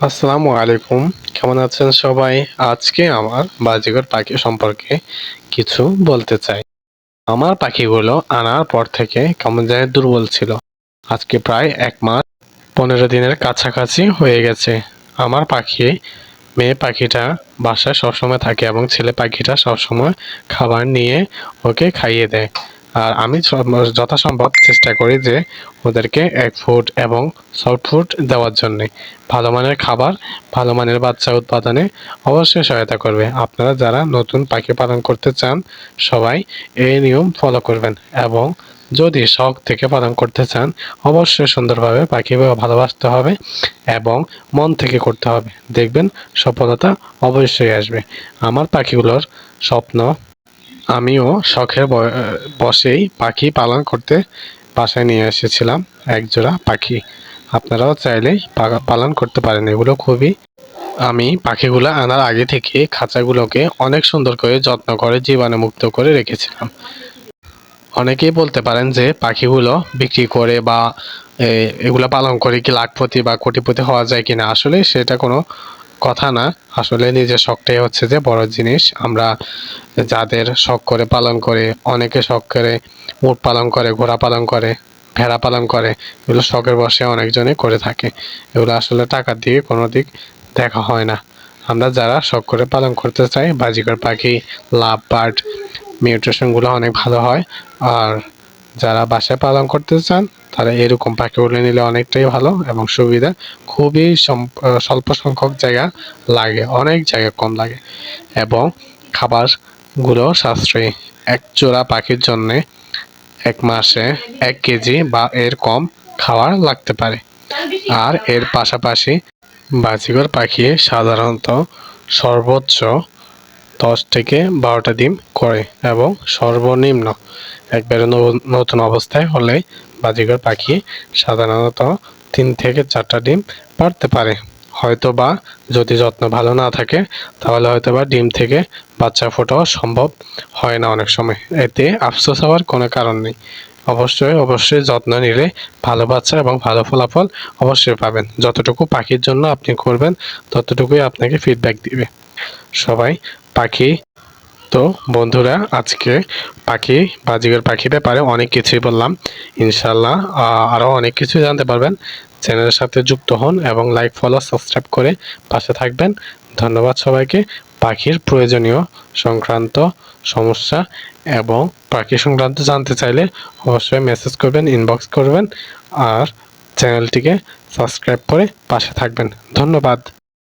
আসসালামু আলাইকুম। কেমন আছেন সবাই? আজকে আমার বাজিগর পাখি সম্পর্কে কিছু বলতে চাই। আমার পাখিগুলো আনার পর থেকে কেমন জানি দুর্বল ছিল। আজকে প্রায় এক মাস পনেরো দিনের কাছাকাছি হয়ে গেছে। আমার পাখি, মেয়ে পাখিটা বাসায় সবসময় থাকে এবং ছেলে পাখিটা সবসময় খাবার নিয়ে ওকে খাইয়ে দেয়। আর আমি যথাসম্ভব চেষ্টা করি যে ওদেরকে এক ফুড এবং সফট ফুড দেওয়ার জন্যে। ভালো মানের খাবার, ভালো মানের বাচ্চা উৎপাদনে অবশ্যই সহায়তা করবে। আপনারা যারা নতুন পাখি পালন করতে চান, সবাই এই নিয়ম ফলো করবেন এবং যদি শখ থেকে পালন করতে চান, অবশ্যই সুন্দরভাবে পাখি ভালোবাসতে হবে এবং মন থেকে করতে হবে। দেখবেন সফলতা অবশ্যই আসবে। আমার পাখিগুলোর স্বপ্ন আমিও শখের ব- বসেই পাখি পালন করতে বাসায় নিয়ে এসেছিলাম এক জোড়া পাখি। আপনারাও চাইলেই পালন করতে পারেন, এগুলো খুবই। আমি পাখিগুলো আনার আগে থেকে খাঁচাগুলোকে অনেক সুন্দর করে যত্ন করে জীবাণুমুক্ত করে রেখেছিলাম। অনেকেই বলতে পারেন যে পাখিগুলো বিক্রি করে বা এগুলো পালন করে কি লাখপতি বা কোটিপতি হওয়া যায় কিনা, আসলে সেটা কোনো কথা না। আসলে নিজের শখটাই হচ্ছে যে বড় জিনিস। আমরা যাদের শখ করে পালন করে, অনেকে শখ করে উট পালন করে, ঘোড়া পালন করে, ভেড়া পালন করে, এগুলো শখের বসে অনেকজনই করে থাকে। এগুলো আসলে টাকার দিকে কোনো দিক দেখা হয় না। আমরা যারা শখ করে পালন করতে চাই, বাজিকর পাখি লাভ বার্ড মিউটেশনগুলো অনেক ভালো হয়। আর যারা বাসায় পালন করতে চান, তারা এরকম পাখিগুলো নিলে অনেকটাই ভালো এবং সুবিধা। খুবই স্বল্প সংখ্যক জায়গা লাগে, অনেক জায়গা কম লাগে এবং খাবারগুলো সাশ্রয়ী। এক জোড়া পাখির জন্যে এক মাসে এক কেজি বা এর কম খাবার লাগতে পারে। আর এর পাশাপাশি বাজিগর পাখি সাধারণত সর্বোচ্চ দশ থেকে বারোটা ডিম করে এবং সর্বনিম্ন একবারে নতুন অবস্থায় হলে বাজিগর পাখি সাধারণত তিন থেকে চারটা ডিম পারতে পারে। হয়তো বা যদি যত্ন ভালো না থাকে, তাহলে হয়তো বা ডিম থেকে বাচ্চা ফোটাও সম্ভব হয় না অনেক সময়। এতে আফসোস হওয়ার কোনো কারণ নেই। অবশ্যই অবশ্যই যত্ন নিলে ভালো বাচ্চা এবং ভালো ফলাফল অবশ্যই পাবেন। যতটুকু পাখির জন্য আপনি করবেন, ততটুকুই আপনাকে ফিডব্যাক দিবে। সবাই, পাখি। তো বন্ধুরা, আজকে পাখি, বাজিগর পাখি ব্যাপারে অনেক কিছুই বললাম। ইনশাল্লাহ আরও অনেক কিছু জানতে পারবেন। চ্যানেলের সাথে যুক্ত হন এবং লাইক ফলো সাবস্ক্রাইব করে পাশে থাকবেন। ধন্যবাদ সবাইকে। পাখির প্রয়োজনীয় সংক্রান্ত সমস্যা এবং পাখি সংক্রান্ত জানতে চাইলে অবশ্যই মেসেজ করবেন ইনবক্স করবেন। আর চ্যানেলটিকে সাবস্ক্রাইব করে পাশে থাকবেন। ধন্যবাদ।